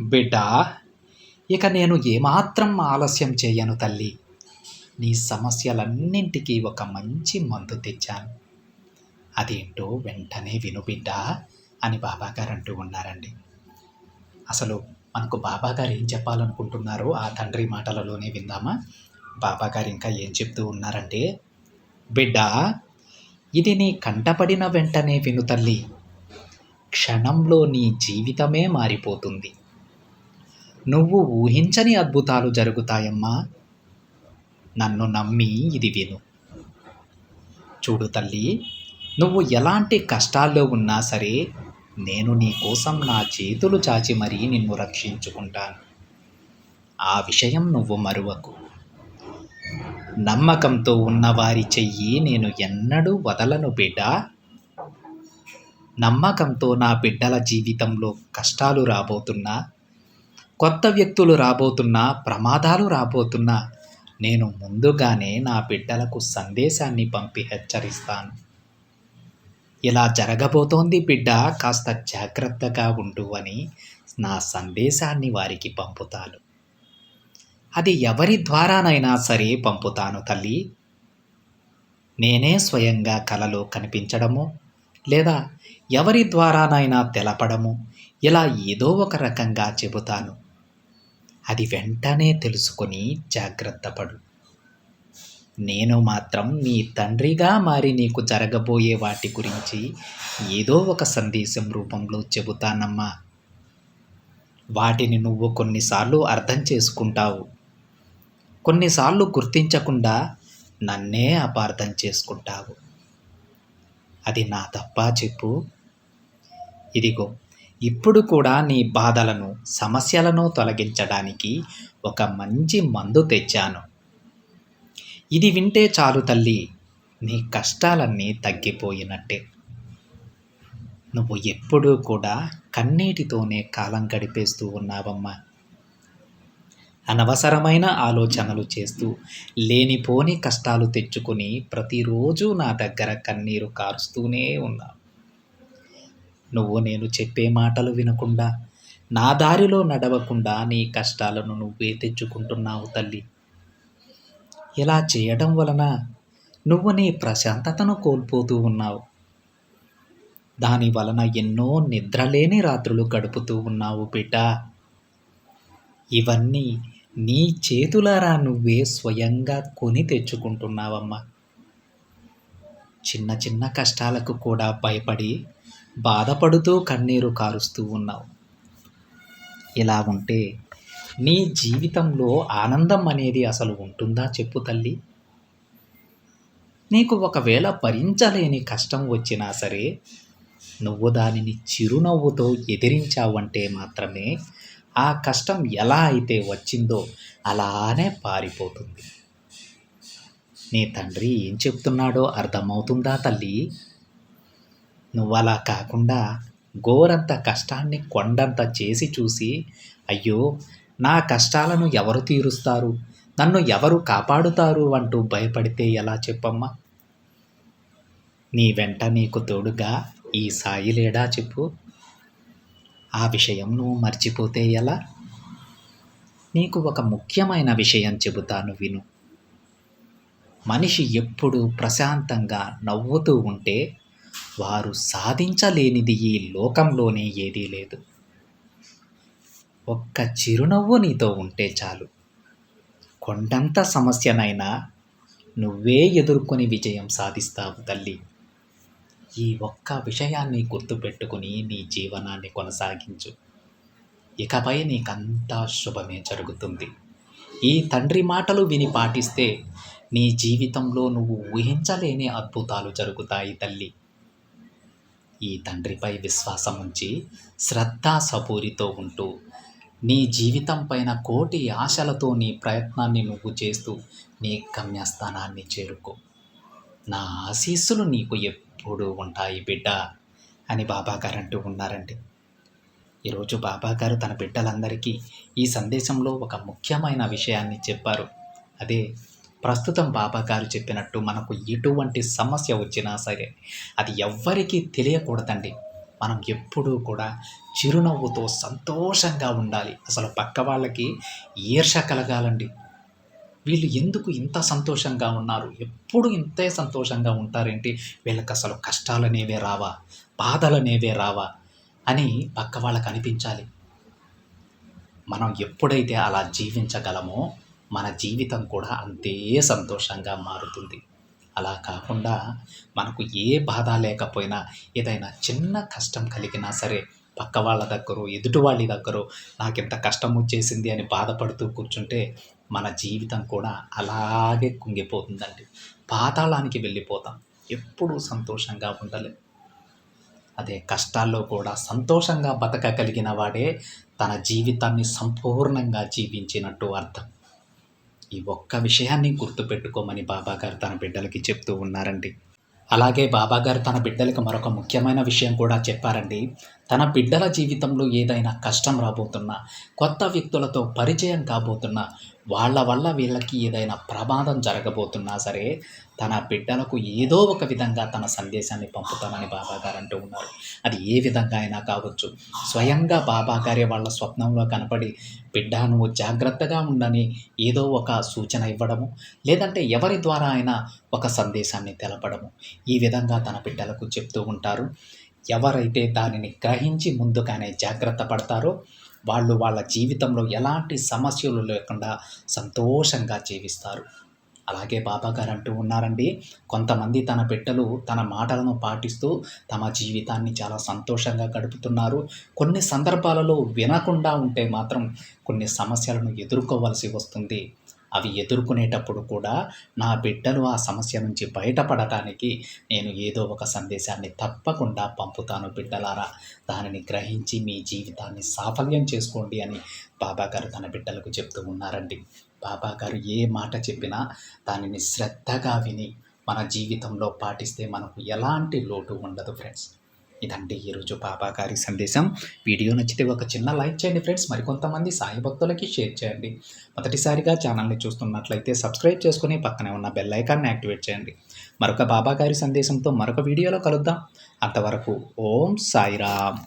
బిడ్డ ఇక నేను ఏమాత్రం ఆలస్యం చేయను తల్లి. నీ సమస్యలన్నింటికీ ఒక మంచి మందు తెచ్చాను. అదేంటో వెంటనే విను బిడ్డ అని బాబాగారు అంటూ ఉన్నారండి. అసలు మనకు బాబాగారు ఏం చెప్పాలనుకుంటున్నారో ఆ తండ్రి మాటలలోనే విందామా? బాబాగారు ఇంకా ఏం చెప్తూ ఉన్నారంటే బిడ్డ ఇది నీ కంటపడిన వెంటనే విను తల్లి. క్షణంలో నీ జీవితమే మారిపోతుంది. నువ్వు ఊహించని అద్భుతాలు జరుగుతాయమ్మా. నన్ను నమ్మి ఇది విను. చూడు తల్లి నువ్వు ఎలాంటి కష్టాల్లో ఉన్నా సరే నేను నీ కోసం నా చేతులు చాచి మరీ నిన్ను రక్షించుకుంటాను. ఆ విషయం నువ్వు మరువకు. నమ్మకంతో ఉన్నవారి చెయ్యి నేను ఎన్నడూ వదలను బిడ్డ. నమ్మకంతో నా బిడ్డల జీవితంలో కష్టాలు రాబోతున్నా కొత్త వ్యక్తులు రాబోతున్నా ప్రమాదాలు రాబోతున్నా నేను ముందుగానే నా బిడ్డలకు సందేశాన్ని పంపి హెచ్చరిస్తాను. ఇలా జరగబోతోంది బిడ్డ కాస్త జాగ్రత్తగా ఉండు అని నా సందేశాన్ని వారికి పంపుతాను. అది ఎవరి ద్వారానైనా సరే పంపుతాను తల్లి. నేనే స్వయంగా కలలో కనిపించడము లేదా ఎవరి ద్వారానైనా తెలపడము ఇలా ఏదో ఒక రకంగా చెబుతాను. అది వెంటనే తెలుసుకొని జాగ్రత్త పడు. నేను మాత్రం నీ తండ్రిగా మారి నీకు జరగబోయే వాటి గురించి ఏదో ఒక సందేశం రూపంలో చెబుతానమ్మా. వాటిని నువ్వు కొన్నిసార్లు అర్థం చేసుకుంటావు. కొన్నిసార్లు గుర్తించకుండా నన్నే అపార్థం చేసుకుంటావు. అది నా తప్ప చెప్పు? ఇదిగో ఇప్పుడు కూడా నీ బాధలను సమస్యలను తొలగించడానికి ఒక మంచి మందు తెచ్చాను. ఇది వింటే చాలు తల్లి నీ కష్టాలన్నీ తగ్గిపోయినట్టే. నువ్వు ఎప్పుడూ కూడా కన్నీటితోనే కాలం గడిపేస్తూ ఉన్నావమ్మా. అనవసరమైన ఆలోచనలు చేస్తూ లేనిపోని కష్టాలు తెచ్చుకుని ప్రతిరోజు నా దగ్గర కన్నీరు కారుస్తూనే ఉన్నావు. నువ్వు నేను చెప్పే మాటలు వినకుండా నా దారిలో నడవకుండా నీ కష్టాలను నువ్వే తెచ్చుకుంటున్నావు తల్లి. ఇలా చేయడం వలన నువ్వు నీ ప్రశాంతతను కోల్పోతూ ఉన్నావు. దాని వలన ఎన్నో నిద్రలేని రాత్రులు గడుపుతూ ఉన్నావు బిడ్డ. ఇవన్నీ నీ చేతులారా నువ్వే స్వయంగా కొని తెచ్చుకుంటున్నావమ్మా. చిన్న చిన్న కష్టాలకు కూడా భయపడి బాధపడుతూ కన్నీరు కారుస్తూ ఉన్నావు. ఇలా ఉంటే నీ జీవితంలో ఆనందం అనేది అసలు ఉంటుందా చెప్పు తల్లి. నీకు ఒకవేళ భరించలేని కష్టం వచ్చినా సరే నువ్వు దానిని చిరునవ్వుతో ఎదిరించావంటే మాత్రమే ఆ కష్టం ఎలా అయితే వచ్చిందో అలానే పారిపోతుంది. నీ తండ్రి ఏం చెప్తున్నాడో అర్థమవుతుందా తల్లి? నువ్వు అలా కాకుండా గోరంత కష్టాన్ని కొండంత చేసి చూసి అయ్యో నా కష్టాలను ఎవరు తీరుస్తారు? నన్ను ఎవరు కాపాడుతారు అంటూ భయపడితే ఎలా చెప్పమ్మా? నీ వెంట నీకు తోడుగా ఈ సాయి లేడా చెప్పు. ఆ విషయం నువ్వు మర్చిపోతే ఎలా? నీకు ఒక ముఖ్యమైన విషయం చెబుతాను విను. మనిషి ఎప్పుడు ప్రశాంతంగా నవ్వుతూ ఉంటే వారు సాధించలేనిది ఈ లోకంలోనే ఏదీ లేదు. ఒక్క చిరునవ్వు నీతో ఉంటే చాలు. కొండంత సమస్యనైనా నువ్వే ఎదుర్కొని విజయం సాధిస్తావు తల్లి. ఈ ఒక్క విషయాన్ని గుర్తుపెట్టుకుని నీ జీవనాన్ని కొనసాగించు. ఇకపై నీకంతా శుభమే జరుగుతుంది. ఈ తండ్రి మాటలు విని పాటిస్తే నీ జీవితంలో నువ్వు ఊహించలేని అద్భుతాలు జరుగుతాయి తల్లి. ఈ తండ్రిపై విశ్వాసం ఉంచి శ్రద్ధా సపూరితో ఉంటూ నీ జీవితం పైన కోటి ఆశలతో నీ ప్రయత్నాన్ని నువ్వు చేస్తూ నీ గమ్యస్థానాన్ని చేరుకో. నా ఆశీస్సులు నీకు ఎప్పుడు ఉంటాయి బిడ్డ అని బాబాగారు అంటూ ఉన్నారండి. ఈరోజు బాబాగారు తన బిడ్డలందరికీ ఈ సందేశంలో ఒక ముఖ్యమైన విషయాన్ని చెప్పారు. అదే ప్రస్తుతం బాబా గారు చెప్పినట్టు మనకు ఎటువంటి సమస్య వచ్చినా సరే అది ఎవ్వరికీ తెలియకూడదండి. మనం ఎప్పుడూ కూడా చిరునవ్వుతో సంతోషంగా ఉండాలి. అసలు పక్క వాళ్ళకి ఈర్ష కలగాలండి. వీళ్ళు ఎందుకు ఇంత సంతోషంగా ఉన్నారు? ఎప్పుడు ఇంతే సంతోషంగా ఉంటారేంటి? వీళ్ళకి అసలు కష్టాలనేవే రావా? బాధలనేవే రావా? అని పక్క వాళ్ళకి అనిపించాలి. మనం ఎప్పుడైతే అలా జీవించగలమో మన జీవితం కూడా అంతే సంతోషంగా మారుతుంది. అలా కాకుండా మనకు ఏ బాధ లేకపోయినా ఏదైనా చిన్న కష్టం కలిగినా సరే పక్క వాళ్ళ దగ్గర ఎదుటి వాళ్ళ దగ్గర నాకు ఇంత కష్టం వచ్చేసింది అని బాధపడుతూ కూర్చుంటే మన జీవితం కూడా అలాగే కుంగిపోతుందండి. పాతాళానికి వెళ్ళిపోతాం. ఎప్పుడూ సంతోషంగా ఉండలేం. అదే కష్టాల్లో కూడా సంతోషంగా బతకగలిగిన వాడే తన జీవితాన్ని సంపూర్ణంగా జీవించినట్టు అర్థం. ఈ ఒక్క విషయాన్ని గుర్తుపెట్టుకోమని బాబాగారు తన బిడ్డలకి చెప్తూ ఉన్నారండి. అలాగే బాబాగారు తన బిడ్డలకు మరొక ముఖ్యమైన విషయం కూడా చెప్పారండి. తన బిడ్డల జీవితంలో ఏదైనా కష్టం రాబోతున్నా కొత్త వ్యక్తులతో పరిచయం కాబోతున్నా వాళ్ళ వల్ల వీళ్ళకి ఏదైనా ప్రమాదం జరగబోతున్నా సరే తన బిడ్డలకు ఏదో ఒక విధంగా తన సందేశాన్ని పంపుతానని బాబాగారు అంటూ అది ఏ విధంగా అయినా కావచ్చు. స్వయంగా బాబాగారే వాళ్ళ స్వప్నంలో కనపడి బిడ్డ నువ్వు జాగ్రత్తగా ఉండని ఏదో ఒక సూచన ఇవ్వడము లేదంటే ఎవరి ద్వారా అయినా ఒక సందేశాన్ని తెలపడము. ఈ విధంగా తన బిడ్డలకు చెప్తూ ఉంటారు. ఎవరైతే దానిని గ్రహించి ముందుగానే జాగ్రత్త పడతారో వాళ్ళు వాళ్ళ జీవితంలో ఎలాంటి సమస్యలు లేకుండా సంతోషంగా జీవిస్తారు. అలాగే బాబా గారు అంటూ ఉన్నారండి. కొంతమంది తన బిడ్డలు తన మాటలను పాటిస్తూ తమ జీవితాన్ని చాలా సంతోషంగా గడుపుతున్నారు. కొన్ని సందర్భాలలో వినకుండా ఉంటే మాత్రం కొన్ని సమస్యలను ఎదుర్కోవలసి వస్తుంది. అవి ఎదుర్కొనేటప్పుడు కూడా నా బిడ్డలు ఆ సమస్య నుంచి బయటపడటానికి నేను ఏదో ఒక సందేశాన్ని తప్పకుండా పంపుతాను బిడ్డలారా. దానిని గ్రహించి మీ జీవితాన్ని సాఫల్యం చేసుకోండి అని బాబాగారు తన బిడ్డలకు చెప్తూ ఉన్నారండి. బాబా గారు ఏ మాట చెప్పినా దానిని శ్రద్ధగా విని మన జీవితంలో పాటిస్తే మనకు ఎలాంటి లోటు ఉండదు ఫ్రెండ్స్. ఇదండి ఈరోజు బాబా గారి సందేశం. వీడియో నచ్చితే ఒక చిన్న లైక్ చేయండి ఫ్రెండ్స్. మరికొంతమంది సాయి భక్తులకి షేర్ చేయండి. మొదటిసారిగా ఛానల్ని చూస్తున్నట్లయితే సబ్స్క్రైబ్ చేసుకుని పక్కనే ఉన్న బెల్ ఐకాన్ని యాక్టివేట్ చేయండి. మరొక బాబా గారి సందేశంతో మరొక వీడియోలో కలుద్దాం. అంతవరకు ఓం సాయిరామ్.